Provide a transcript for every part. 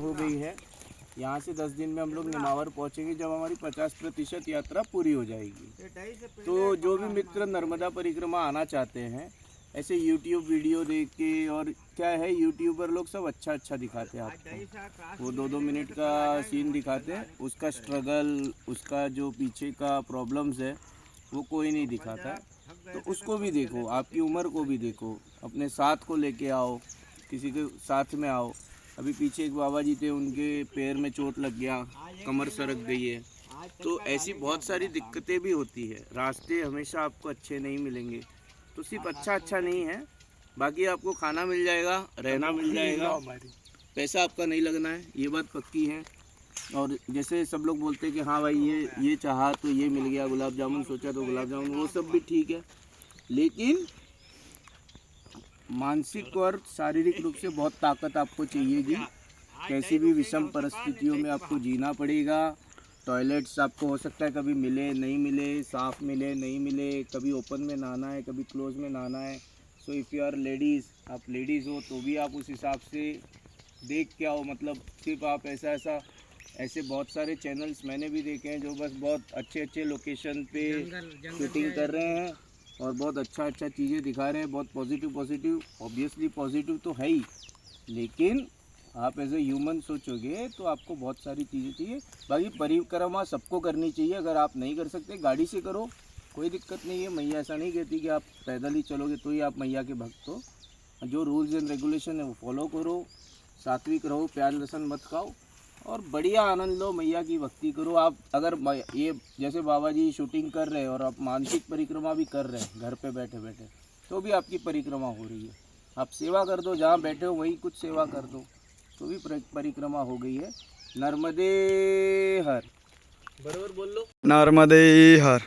हो गई है। यहाँ से दस दिन में हम लोग निमावर पहुँचेंगे जब हमारी पचास प्रतिशत यात्रा पूरी हो जाएगी। तो जो भी मित्र नर्मदा परिक्रमा आना चाहते हैं ऐसे यूट्यूब वीडियो देख के और क्या है यूट्यूबर लोग सब अच्छा अच्छा दिखाते हैं आपको। वो दो दो मिनट का सीन दिखाते हैं। उसका स्ट्रगल उसका जो पीछे का प्रॉब्लम्स है वो कोई नहीं दिखाता। तो उसको भी देखो आपकी उम्र को भी देखो अपने साथ को लेके आओ किसी के साथ में आओ। अभी पीछे एक बाबा जी थे, उनके पैर में चोट लग गया, कमर सरक गई है। तो ऐसी बहुत सारी दिक्कतें भी होती है। रास्ते हमेशा आपको अच्छे नहीं मिलेंगे। तो सिर्फ़ अच्छा अच्छा नहीं है। बाकी आपको खाना मिल जाएगा, रहना मिल जाएगा। पैसा आपका नहीं लगना है, ये बात पक्की है। और जैसे सब लोग बोलते हैं कि हाँ भाई, ये ये चाहा तो ये मिल गया, गुलाब जामुन सोचा तो गुलाब जामुन, वो सब भी ठीक है। लेकिन मानसिक और शारीरिक रूप से बहुत ताकत आपको चाहिएगी कैसी भी विषम परिस्थितियों में आपको जीना पड़ेगा। टॉयलेट्स आपको हो सकता है कभी मिले नहीं मिले साफ़ मिले नहीं मिले कभी ओपन में नहाना है कभी क्लोज में नहाना है। So if you are ladies आप लेडीज़ हो तो भी आप उस हिसाब से देख के आओ मतलब सिर्फ़ आप ऐसा ऐसा ऐसे बहुत सारे चैनल्स मैंने भी देखे हैं जो बस बहुत अच्छे अच्छे लोकेशन पे शूटिंग कर रहे हैं। और बहुत अच्छा अच्छा चीज़ें दिखा रहे हैं, बहुत पॉजिटिव पॉजिटिव ऑब्वियसली पॉजिटिव तो है ही। लेकिन आप एज ए ह्यूमन सोचोगे तो आपको बहुत सारी चीज़ें चाहिए। बाकी परिक्रमा सबको करनी चाहिए, अगर आप नहीं कर सकते, गाड़ी से करो, कोई दिक्कत नहीं है। मैया ऐसा नहीं कहती कि आप पैदल ही चलोगे तो ही आप मैया के भक्त हो। जो रूल्स एंड रेगुलेशन है वो फॉलो करो, सात्विक रहो प्याज लहसन मत खाओ। और बढ़िया आनंद लो मैया की भक्ति करो। आप अगर ये जैसे बाबा जी शूटिंग कर रहे हैं और आप मानसिक परिक्रमा भी कर रहे हैं घर पे बैठे बैठे तो भी आपकी परिक्रमा हो रही है। आप सेवा कर दो जहाँ बैठे हो वहीं कुछ सेवा कर दो तो भी परिक्रमा हो गई है। नर्मदे हर। बरोबर बोल। लो नर्मदे हर।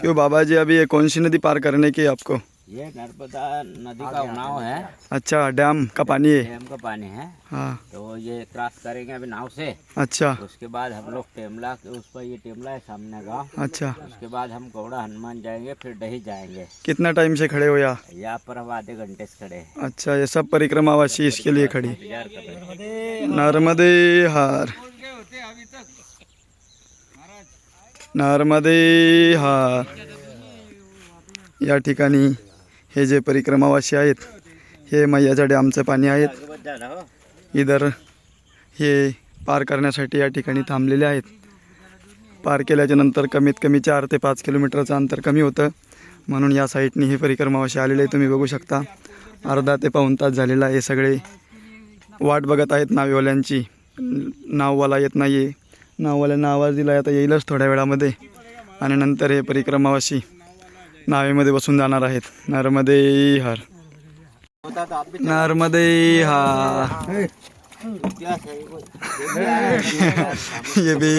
क्यों बाबा जी अभी ये कौन सी नदी पार करने की है आपको? ये नर्मदा नदी का नाव है। अच्छा डैम का पानी है। डैम का पानी है। हाँ। तो ये क्रॉस करेंगे अभी नाव से। अच्छा। उसके बाद हम लोग टेमला के उस पर ये टेमला है सामने गाँव अच्छा। उसके बाद हम गौड़ा हनुमान जाएँगे फिर दही जाएँगे। कितना टाइम से खड़े हो यहाँ? यहाँ पर हम आधे घंटे से खड़े हैं। अच्छा ये सब परिक्रमावासी इसके लिए खड़ी। नर्मदे हार। नर्मदे हार। या ठिकाणी हे जे परिक्रमावासी आहेत हे मैयाच्या डॅमचं पाणी आहेत. इधर हे पार करण्यासाठी या ठिकाणी थांबलेले आहेत. पार केल्याच्यानंतर कमीत कमी चार ते पाच किलोमीटरचं अंतर कमी होतं. म्हणून या साईडनी हे परिक्रमावाशी आलेले आहे तुम्ही बघू शकता. अर्धा ते पाऊण तास झालेला आहे हे सगळे. वाट बघत आहेत नावेवाल्यांची. नाववाला येत नाही आहे नाववाल्यांना आवाज दिला आता येईलच थोड्या वेळामध्ये. आणि नंतर हे परिक्रमावाशी नावेमध्ये बसून जाणार आहेत. नर्मदे हर नर्मदे हा ये भी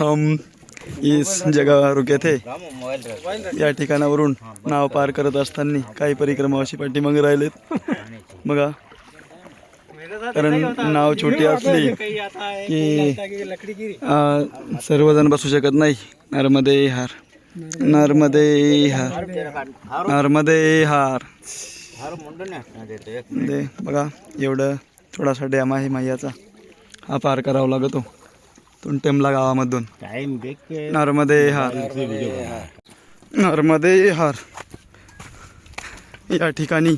हम इस जगह रुके थे. या ठिकाणावरून नाव पार करत असताना काही परिक्रमा अशी पाठी पाठीमागे राहिलेत. बघा. कारण नाव छोटी असली की सर्वजण बसू शकत नाही. नर्मदे हार नर्मदे हार. नर्मदे हार. दे बघा एवढं थोडासा डॅम आहे मैयाचा. हा पार करावा लागतो. तुंटेमला गावामधून. नर्मदे हार. नर्मदे हार. या ठिकाणी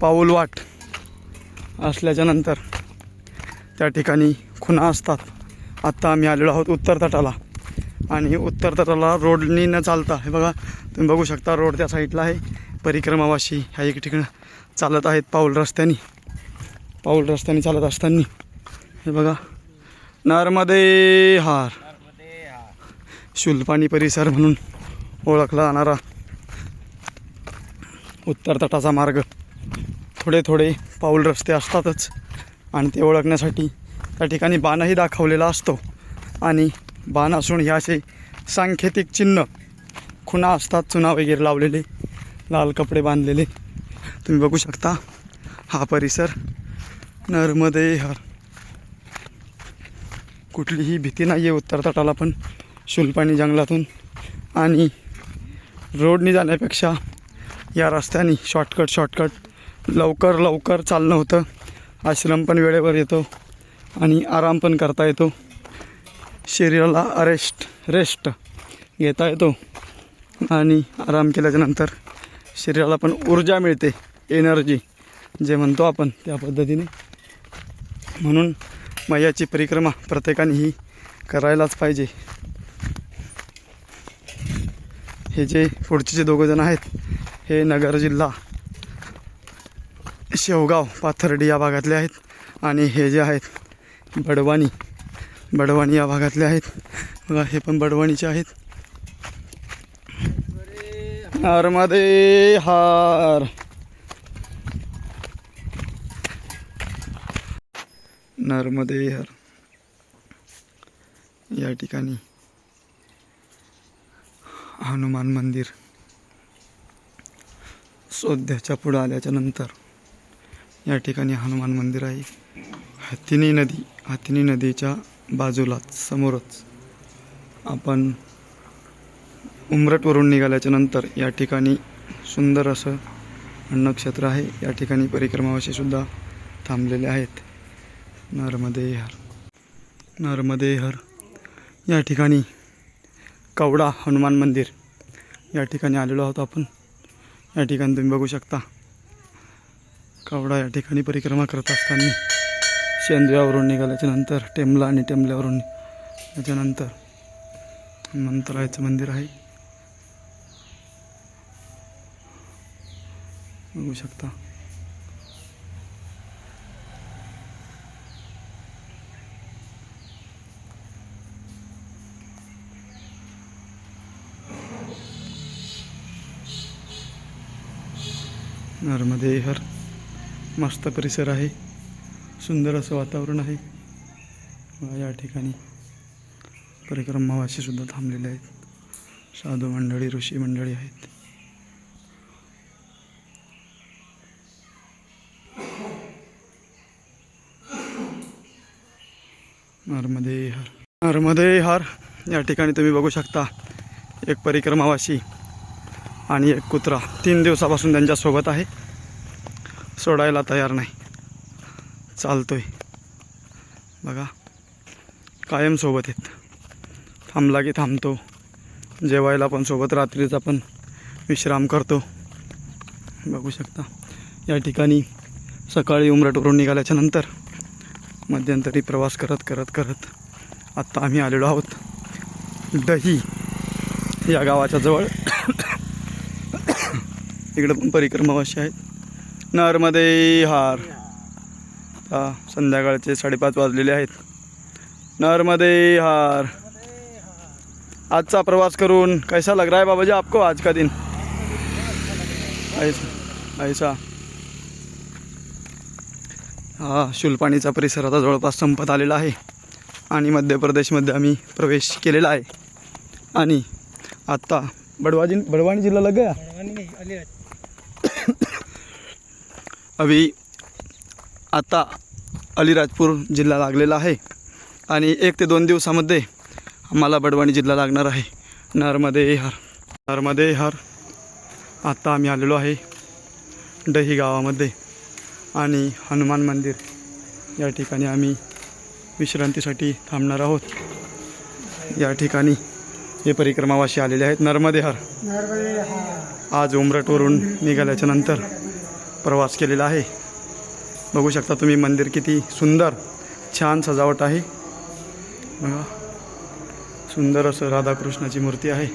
पाऊल वाट असल्याच्या नंतर त्या ठिकाणी खुणा असतात. आत्ता आम्ही आलेलो आहोत उत्तर तटाला. आणि उत्तर तटाला रोडनी न चालता हे बघा तुम्ही बघू शकता रोड त्या साईडला आहे. परिक्रमावाशी ह्या एक ठिकाण चालत आहेत पाऊल रस्त्याने. पाऊल रस्त्याने चालत असताना. हे बघा नर्मदे हार. शुलपाणी परिसर म्हणून ओळखला जाणारा उत्तर तटाचा मार्ग. थोडे थोडे पाऊल रस्ते असतातच आणि ते ओळखण्यासाठी त्या ठिकाणी बाणही दाखवलेला असतो. आणि बाण असून हे असे सांकेतिक चिन्ह खुणा असतात चुना वगैरे लावलेले लाल कपडे बांधलेले. तुम्ही बघू शकता हा परिसर नर्मदे हर कुठलीही भीती नाही आहे उत्तर तटाला पण शुलपाणी जंगलातून. आणि रोडनी जाण्यापेक्षा या रस्त्याने शॉर्टकट शॉर्टकट लवकर लवकर चालणं होतं. आश्रम पण वेळेवर येतो. आणि आराम पण करता येतो. शरीराला अरेस्ट रेस्ट घेता येतो. आणि आराम केल्याच्यानंतर शरीराला पण ऊर्जा मिळते एनर्जी जे म्हणतो आपण त्या पद्धतीने. म्हणून मैयाची परिक्रमा प्रत्येकाने ही करायलाच पाहिजे. हे जे पुढचे जे दोघं जण आहेत हे नगर जिल्हा शेवगाव पाथर्डी या भागातले आहेत. आणि हे जे आहेत बडवानी बडवाणी या भागातले आहेत. बघा हे पण बडवाणीचे आहेत. नर्मदे हार. नर्मदे हर. या ठिकाणी हनुमान मंदिर सोध्याच्या पुढं आल्याच्यानंतर या ठिकाणी हनुमान मंदिर आहे. हत्तिनी नदी हत्तिनी नदीच्या बाजूलाच समोरच. आपण उमरटवरून निघाल्याच्या नंतर या ठिकाणी सुंदर असं अन्नक्षेत्र आहे. या ठिकाणी परिक्रमावासी सुद्धा थांबलेले आहेत. नर्मदे हर नर्मदे हर या ठिकाणी कवडा हनुमान मंदिर या ठिकाणी आलेलो आहोत आपण. या ठिकाणी तुम्ही बघू शकता. कवडा या ठिकाणी परिक्रमा करत असताना शेंद्र्यावरून निघाल्याच्या नंतर टेमला आणि टेमल्यावरून त्याच्यानंतर मंत्रायचं मंदिर आहे. बघू शकता. नर्मदे हर मस्त परिसर आहे. सुंदर असं वातावरण आहे. या ठिकाणी परिक्रमावासी सुद्धा थांबलेले आहेत. साधू मंडळी ऋषी मंडळी आहेत. नर्मदे हर नर्मदे हर या ठिकाणी तुम्ही बघू शकता एक परिक्रमावासी आणि एक कुत्रा तीन दिवसापासून त्यांच्यासोबत आहे. सोडायला तयार नाही. चालतोय. बघा. कायम सोबत आहेत. थांबला की थांबतो. जेवायला पण सोबत रात्रीचा पण विश्राम करतो. बघू शकता. या ठिकाणी सकाळी उमरटवरून निघाल्याच्या नंतर मध्यंतरी प्रवास करत करत करत आत्ता आम्ही आलेलो आहोत. दही या गावाच्या जवळ. इकडं पण परिक्रमावासी आहेत. नर्मदे हार. आता संध्याकाळचे साडेपाच वाजलेले आहेत. नर्मदे हार. आजचा प्रवास करून कैसा लग रहा है बाबा जी आपको आज का दिन? ऐसा ऐसा. हा शुलपाणीचा परिसर आता जवळपास संपत आलेला आहे. आणि मध्य प्रदेशमध्ये आम्ही प्रवेश केलेला आहे. आणि आत्ता बडवाजी बडवाणी जिल्हा लग गया? अभी आता अलिराजपूर जिल्हा लागलेला आहे. आणि एक ते दोन दिवसामध्ये आम्हाला बडवाणी जिल्हा लागणार आहे. नर्मदे हार नर्मदे हार आत्ता आम्ही आलेलो आहे डही गावामध्ये. आणि हनुमान मंदिर. या ठिकाणी आम्ही विश्रांतीसाठी थांबणार आहोत. या ठिकाणी हे परिक्रमावासी आलेले आहेत. नर्मदे हार आज उमरटवरून निघाल्याच्या नंतर प्रवास केलेला आहे. बघू शकता तुम्ही मंदिर किती सुंदर छान सजावट आहे. बघा सुंदर असं राधाकृष्णाची मूर्ती आहे.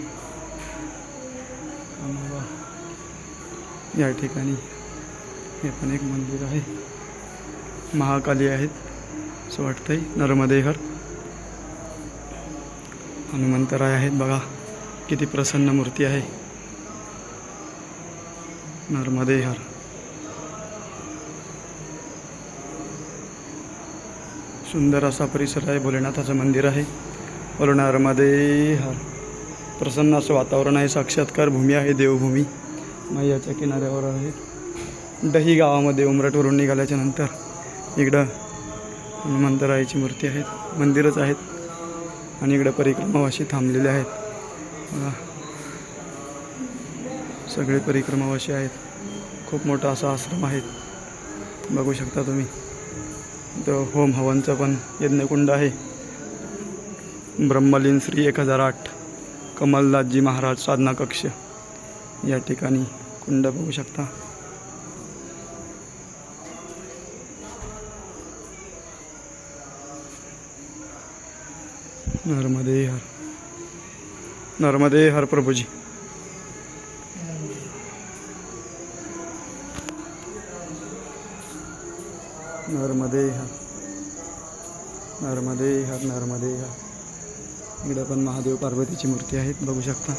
या ठिकाणी हे पण एक मंदिर आहे. महाकाली आहेत असं वाटतंय. नर्मदेहर हनुमंतराय आहेत बघा किती प्रसन्न मूर्ती आहे. नर्मदेहर. सुंदर असा परिसर आहे. भोलेनाथाचं मंदिर आहे. बोलो हा प्रसन्न असं वातावरण आहे. साक्षात्कार भूमी आहे. देवभूमी मैयाच्या किनाऱ्यावर आहे. डही गावामध्ये उमरटवरून निघाल्याच्या नंतर इकडं हनुमंतरायाची मूर्ती आहेत. मंदिरच आहेत. आणि इकडं परिक्रमावाशी थांबलेले आहेत. सगळे परिक्रमावाशी आहेत. खूप मोठा असा आश्रम आहे. बघू शकता तुम्ही. द होम हवनचं पण यज्ञकुंड आहे. ब्रह्मलीन श्री एक हजार आठ कमलदासजी महाराज साधना कक्ष. या ठिकाणी कुंड बघू शकता. नर्मदे हर. नर्मदे हर प्रभुजी. नर्मदे हर नर्मदे नर्मदे इकडं पण महादेव पार्वतीची मूर्ती आहेत बघू शकता.